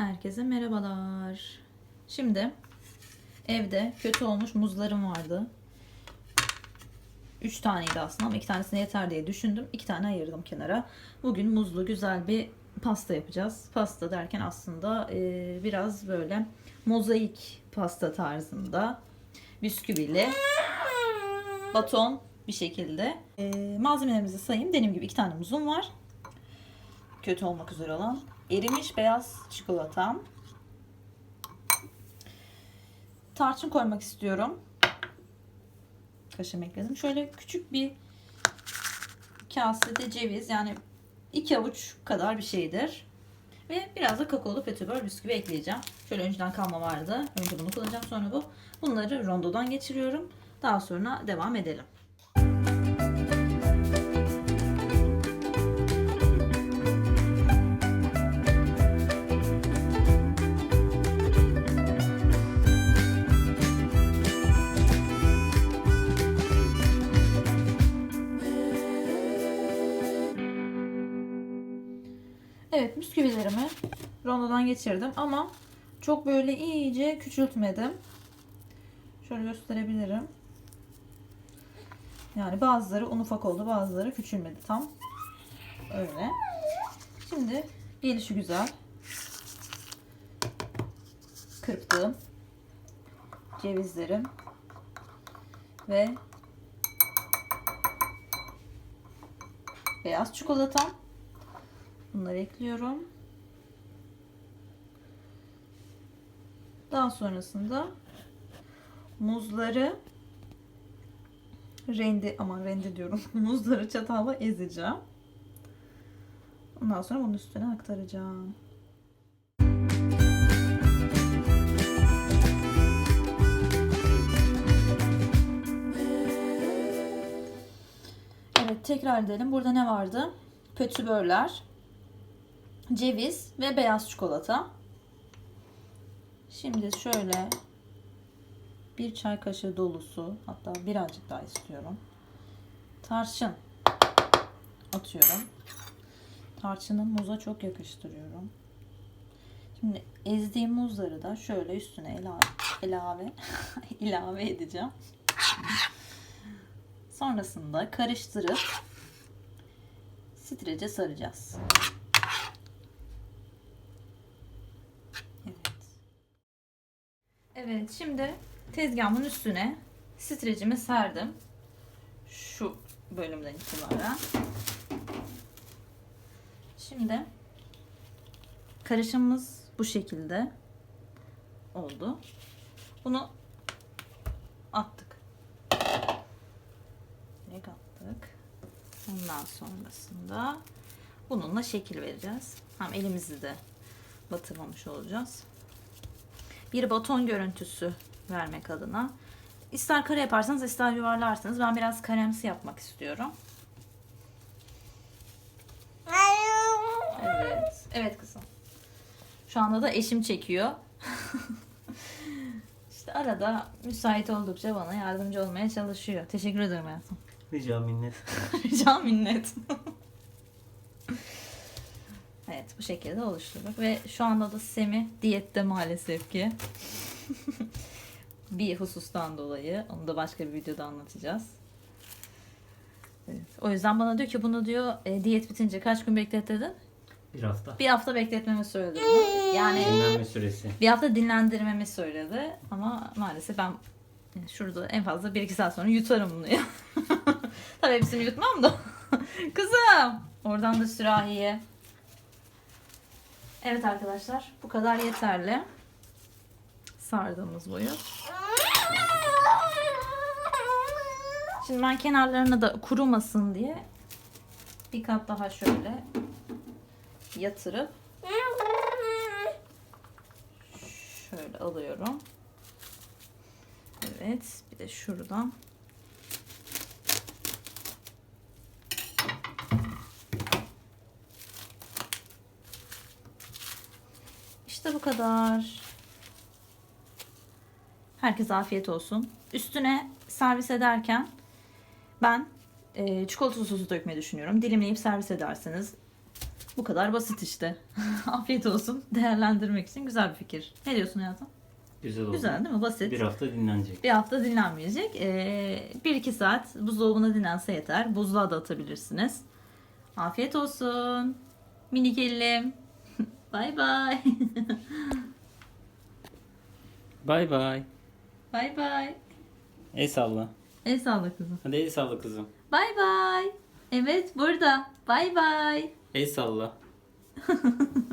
Herkese merhabalar. Şimdi evde kötü olmuş muzlarım vardı. 3 taneydi aslında ama 2 tanesine yeter diye düşündüm. 2 tane ayırdım kenara. Bugün muzlu güzel bir pasta yapacağız. Pasta derken aslında e, biraz böyle mozaik pasta tarzında bisküvili baton bir şekilde. E, malzemelerimizi sayayım. Dediğim gibi 2 tane muzum var. Kötü olmak üzere olan. Erimiş beyaz çikolatam. Tarçın koymak istiyorum. Kaşım ekledim. Şöyle küçük bir kasede ceviz yani iki avuç kadar bir şeydir. Ve biraz da kakaolu petibör bisküvi ekleyeceğim. Şöyle önceden kalma vardı. Önce bunu kullanacağım sonra bu. Bunları rondodan geçiriyorum. Daha sonra devam edelim. Evet bisküvilerimi rondodan geçirdim ama çok böyle iyice küçültmedim. Şöyle gösterebilirim. Yani bazıları un ufak oldu bazıları küçülmedi tam. Öyle. Şimdi gelişi güzel. Kırptığım cevizlerim ve beyaz çikolatam. Bunları ekliyorum. Daha sonrasında muzları rende aman rende diyorum. muzları çatalla ezeceğim. Ondan sonra bunun üstüne aktaracağım. Evet tekrar edelim. Burada ne vardı? Pötübörler, ceviz ve beyaz çikolata. Şimdi şöyle bir çay kaşığı dolusu hatta birazcık daha istiyorum. Tarçın atıyorum. Tarçını muza çok yakıştırıyorum. Şimdi ezdiğim muzları da şöyle üstüne ilave ilave ilave edeceğim. Sonrasında karıştırıp strece saracağız. Evet. Evet şimdi tezgahımın üstüne strecimi serdim. Şu bölümden itibaren. Şimdi karışımımız bu şekilde oldu. Bunu attık. Direkt attık. Ondan sonrasında bununla şekil vereceğiz. Hem elimizi de batırmamış olacağız. Bir baton görüntüsü vermek adına. İster kare yaparsanız ister yuvarlarsınız. Ben biraz karemsi yapmak istiyorum. Evet. Evet kızım. Şu anda da eşim çekiyor. işte arada müsait oldukça bana yardımcı olmaya çalışıyor. Teşekkür ederim hayatım. Rica minnet. Rica minnet. Evet bu şekilde oluşturduk ve şu anda da Semi diyette maalesef ki. bir husustan dolayı onu da başka bir videoda anlatacağız. Evet. O yüzden bana diyor ki bunu diyor e, diyet bitince kaç gün beklet dedin? Bir hafta. Bir hafta bekletmemi söyledi. Yani Dinlenme süresi. bir hafta dinlendirmemi söyledi ama maalesef ben şurada en fazla 1-2 saat sonra yutarım bunu ya. Tabii hepsini yutmam da. Kızım. Oradan da sürahiye. Evet arkadaşlar bu kadar yeterli. Sardığımız boyu. Şimdi ben kenarlarına da kurumasın diye bir kat daha şöyle yatırıp şöyle alıyorum. Evet, bir de şuradan. İşte bu kadar. Herkese afiyet olsun. Üstüne servis ederken ben e, çikolata sosu dökmeyi düşünüyorum. Dilimleyip servis ederseniz Bu kadar basit işte. Afiyet olsun. Değerlendirmek için güzel bir fikir. Ne diyorsun hayatım? Güzel oldu. Güzel değil mi? Basit. Bir hafta dinlenecek. Bir hafta dinlenmeyecek. Ee, 1-2 saat buzdolabına dinlense yeter. Buzluğa da atabilirsiniz. Afiyet olsun. Minik elim. Bay bay. Bay bay. Bay bay. El salla. El salla kızım. Hadi el salla kızım. Bay bay. Evet burada. Bay bay. El salla.